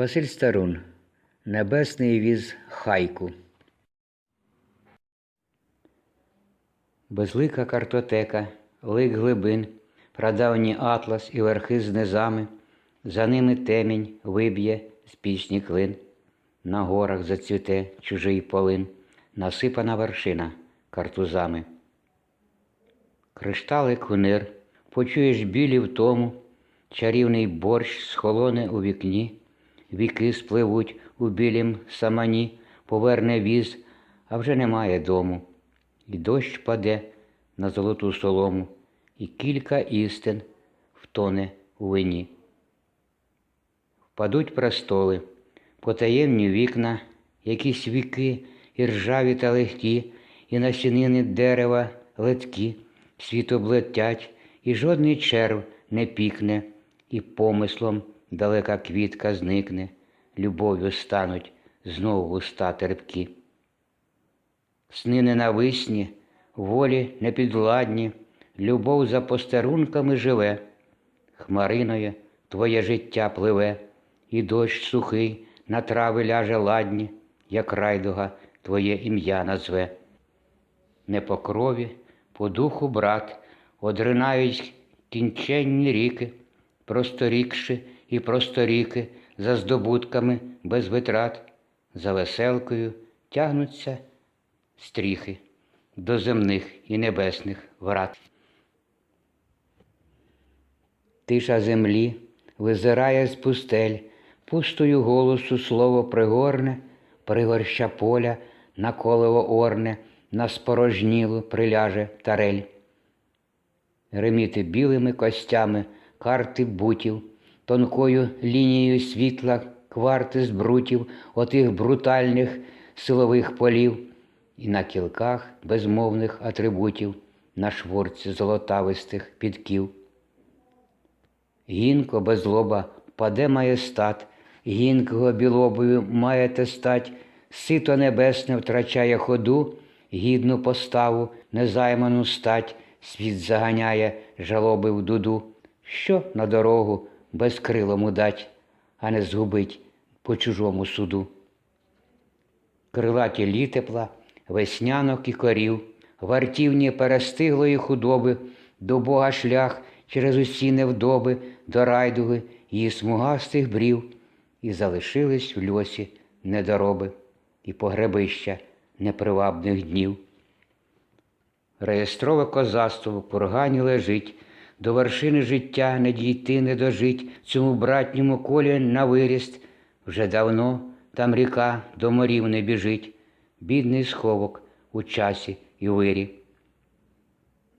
Василь Старун. Небесний віз хайку. Безлика картотека, лик глибин, прадавній атлас і верхи з низами, за ними темінь виб'є з пісні клин, на горах зацвіте чужий полин, насипана вершина картузами. Кришталик кунир, почуєш білі в тому, чарівний борщ схолоне у вікні, віки спливуть у білім самані, поверне віз, а вже немає дому. І дощ паде на золоту солому, і кілька істин втоне у вині. Впадуть престоли, потаємні вікна, якісь віки, і ржаві та легкі, і насінини дерева леткі, світ облетять, і жодний черв не пікне, і помислом далека квітка зникне, любов'ю стануть знову уста терпкі. Сни ненависні, волі непідвладні, любов за постерунками живе, хмариною твоє життя пливе, і дощ сухий на трави ляже ладні, як райдуга твоє ім'я назве. Не по крові, по духу брат, одринають кінченні ріки, просторікши і просторіки, за здобутками без витрат, за веселкою тягнуться стріхи до земних і небесних врат. Тиша землі визирає з пустель, пустою голосу слово пригорне, пригорща поля на колево орне, на спорожнілу приляже тарель. Реміти білими костями, карти бутів, тонкою лінією світла, кварти з брутів, отих брутальних силових полів, і на кілках безмовних атрибутів, на шворці золотавистих підків. Гінко без лоба паде маєстат, гінкого білобою маєте стать, сито небесне втрачає ходу, гідну поставу, незайману стать, світ заганяє жалоби в дуду, що на дорогу безкрилому дать, а не згубить по чужому суду. Крилаті літепла, веснянок і корів, вартівні перестиглої худоби, до Бога шлях через усі невдоби, до райдуги її смугастих брів, і залишились в льосі недороби і погребища непривабних днів. Реєстрове козацтво в кургані лежить, до вершини життя не дійти, не дожить, цьому братньому колі на виріст, вже давно там ріка до морів не біжить, бідний сховок у часі і вирі.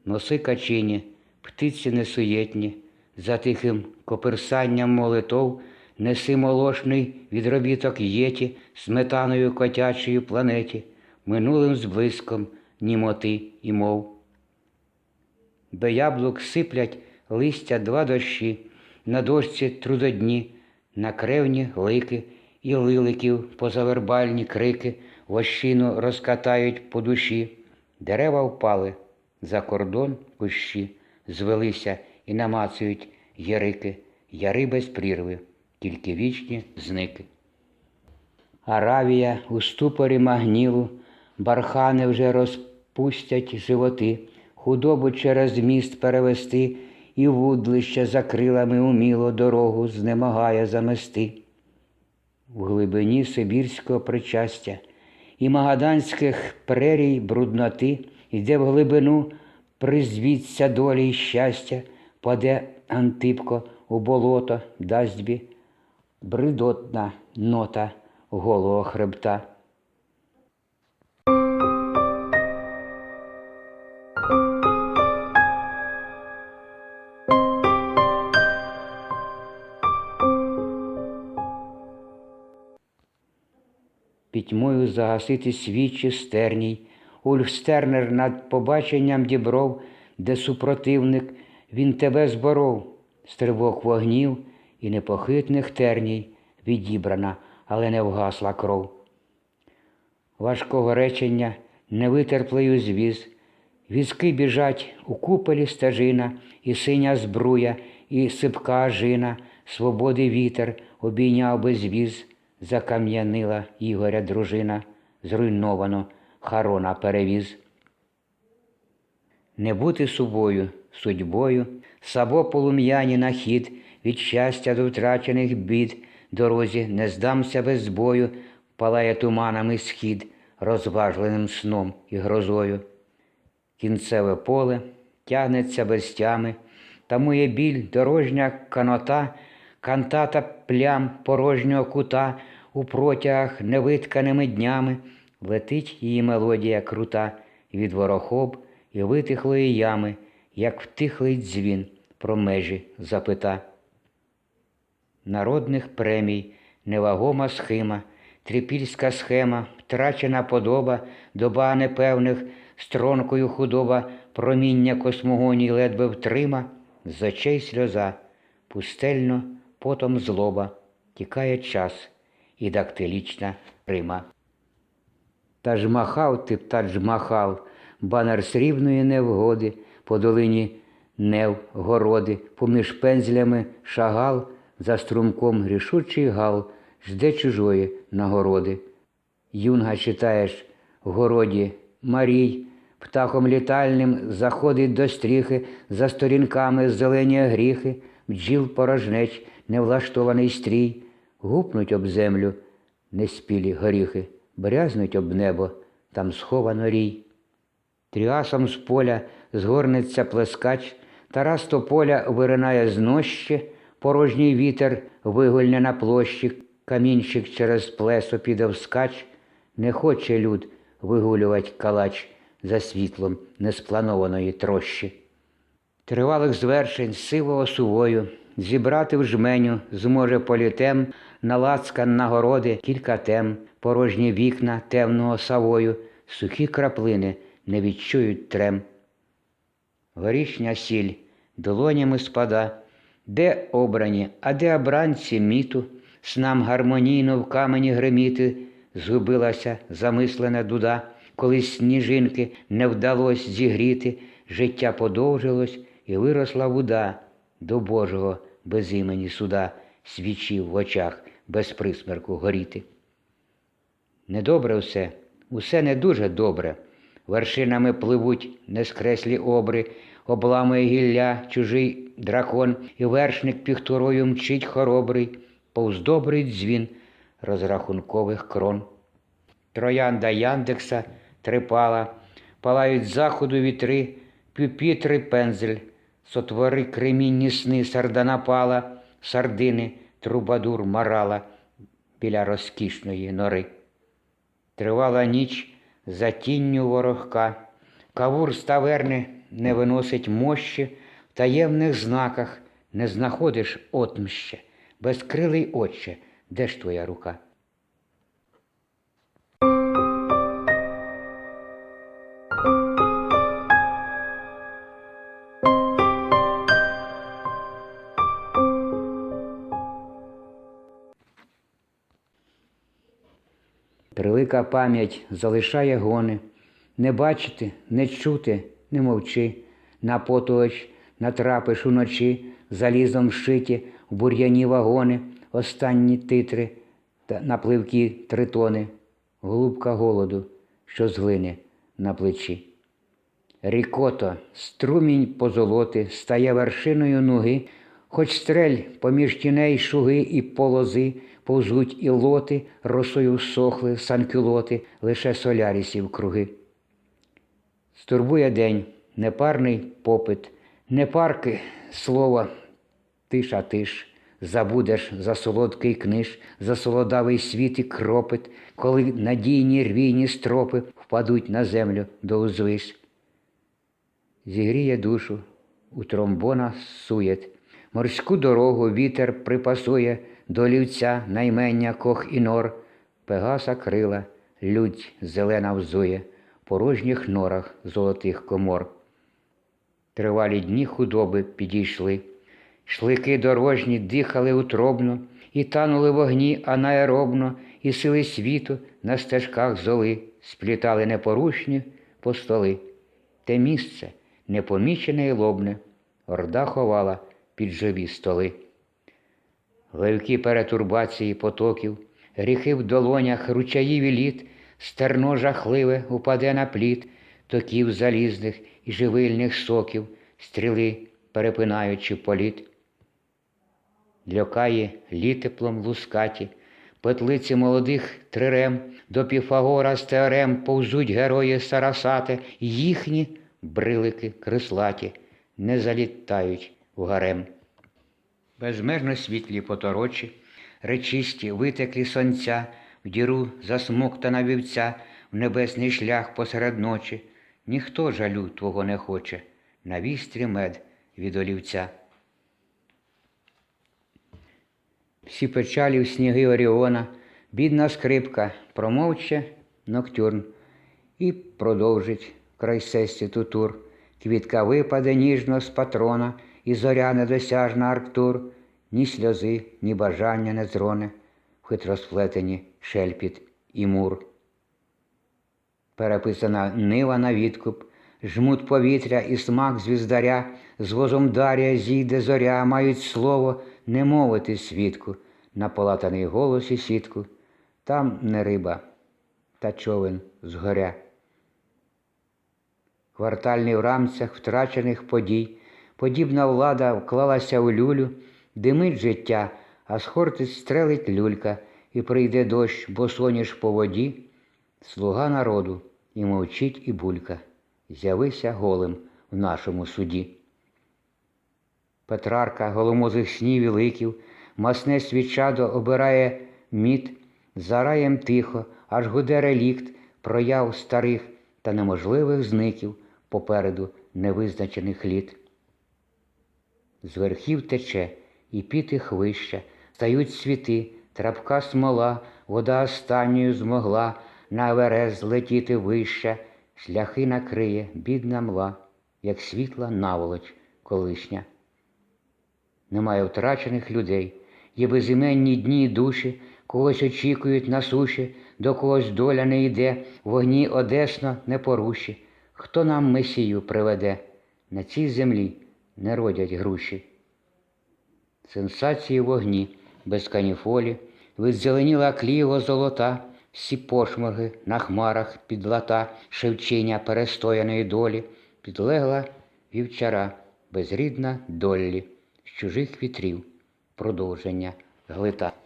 Носи качині, птиці несуєтні, за тихим коперсанням молитов, неси молошний відробіток єті, сметаною котячої планеті, минулим зблиском німоти і мов. До яблук сиплять листя два дощі, на дошці трудодні, на кревні лики і лиликів позавербальні крики, вощину розкатають по душі, дерева впали, за кордон кущі, звелися і намацують ярики, яри без прірви, тільки вічні зники. Аравія у ступорі магнілу, бархани вже розпустять животи, худобу через міст перевести, і вудлище за крилами уміло дорогу знемагає замести. В глибині Сибірського причастя і магаданських прерій брудноти, іде в глибину, призвіться долі й щастя, паде Антипко у болото, дасть бі бридотна нота голого хребта. Пітьмою загасити свічі стерній, Ульф Стернер над побаченням дібров, де супротивник, він тебе зборов, з тривог вогнів і непохитних терній відібрана, але не вгасла кров. Важкого речення невитерплею звіз. Візки біжать у куполі стежина, і синя збруя, і сипка жина, свободи вітер обійняв безвіз, закам'янила Ігоря дружина, зруйновано Харона перевіз. Не бути собою, судьбою, сабо полум'яні на хід, від щастя до втрачених бід, дорозі не здамся без бою, палає туманами схід, розважленим сном і грозою. Кінцеве поле тягнеться без тями, тамує біль дорожня канота, кантата плям порожнього кута у протягах невитканими днями, летить її мелодія крута від ворохоб і витихлої ями, як втихлий дзвін про межі запита. Народних премій, невагома схима, трипільська схема, втрачена подоба, доба непевних, стронкою худоба, проміння космогоній ледве втрима, з очей сльоза, пустельно, потом злоба, тікає час і дактилічна Рима. Та ж махав ти, та ж махав, банер срібної невгоди, по долині нев городи, поміж пензлями шагал, за струмком рішучий гал, жде чужої нагороди. Юнга читаєш городі Марій, птахом літальним заходить до стріхи, за сторінками зелені гріхи, бджіл порожнеч, невлаштований стрій, гупнуть об землю неспілі горіхи, брязнуть об небо, там сховано рій. Тріасом з поля згорнеться плескач, Тарас тополя виринає з нощі, порожній вітер вигульне на площі, камінчик через плесо піде вскач, не хоче люд вигулювать калач за світлом неспланованої трощі. Тривалих звершень сивого сувою зібрати в жменю зможе політем, на лацкан нагороди кілька тем, порожні вікна темного савою, сухі краплини не відчують трем. Горішня сіль долонями спада, де обрані, а де обранці міту, снам гармонійно в камені гриміти, згубилася замислена дуда, коли сніжинки не вдалось зігріти, життя подовжилось і виросла вода до Божого без імені суда, свічів в очах без присмерку горіти. Недобре все, усе не дуже добре. Вершинами пливуть нескреслі обри, обламує гілля чужий дракон, і вершник піхторою мчить хоробрий, повз добрий дзвін розрахункових крон. Троянда Яндекса трипала, палають заходу вітри, пюпітри пензель, сотвори кремінні сни сардана пала, сардини трубадур марала біля розкішної нори. Тривала ніч за тінню ворогка, кавур з таверни не виносить мощі, в таємних знаках не знаходиш отмще, безкрилий отче, де ж твоя рука? Превелика пам'ять залишає гони, не бачити, не чути, не мовчи, на поточ натрапиш уночі, залізом шиті в бур'яні вагони, останні титри та напливкі тритони, голубка голоду, що зглине на плечі. Рікото, струмінь позолоти, стає вершиною нуги, хоч стрель поміж тіней шуги і полози, повзуть і лоти, росою сохли санкюлоти, лише солярісів круги. Стурбує день, непарний попит, не парки слово, тиша тиш, забудеш за солодкий книж, за солодавий світ і кропит, коли надійні рвійні стропи впадуть на землю до узвиш зігріє душу, у тромбона суєт, морську дорогу вітер припасує до лівця наймення кох і нор, пегаса крила, людь зелена взує, порожніх норах золотих комор. Тривалі дні худоби підійшли, шлики дорожні дихали утробно, і танули вогні анаеробно, і сили світу на стежках золи сплітали непорушні постоли. Те місце, непомічене й лобне, орда ховала під живі столи. Левкі перетурбації потоків, гріхи в долонях, ручаїв і літ, стерно жахливе упаде на плід токів залізних і живильних соків, стріли, перепинаючи політ. Льокає літеплом лускаті, петлиці молодих трирем, до Піфагора з теорем повзуть герої Сарасати, їхні брилики крислаті не залітають у гарем. Безмежно світлі поторочі, речисті витеклі сонця, в діру засмоктана вівця, в небесний шлях посеред ночі. Ніхто жалю твого не хоче, на вістрі мед від олівця. Всі печалі в сніги Оріона, бідна скрипка, промовче ноктюрн і продовжить край сесті тутур. Квітка випаде ніжно з патрона, і зоря недосяжна Арктур, ні сльози, ні бажання не зроне, в хитросплетені шельпіт і мур. Переписана нива на відкуп, жмут повітря і смак звіздаря, з возом дарія зійде зоря, мають слово не мовити свідку, на полатаний голос і сітку, там не риба, та човен згоря. Квартальний в рамцях втрачених подій, подібна влада вклалася у люлю, димить життя, а з хортиць стрелить люлька, і прийде дощ, бо соняш по воді, слуга народу, і мовчить і булька, з'явися голим в нашому суді. Петрарка голомозих снів і ликів, масне свічадо обирає мід, за раєм тихо, аж гуде релікт, прояв старих та неможливих зників попереду невизначених літ. З верхів тече і піти хвища, стають світи, трапка смола, вода останньою змогла на Аверес злетіти вища, шляхи накриє бідна мла, як світла наволоч колишня. Немає втрачених людей, є безіменні дні й душі, когось очікують на суші, до когось доля не йде, вогні одесно не поруші. Хто нам месію приведе? На цій землі не родять груші. Сенсації вогні, без каніфолі, виззеленіла кліво золота, всі пошморги на хмарах підлата, шевчиня перестояної долі, підлегла вівчара, безрідна доллі, з чужих вітрів, продовження глита.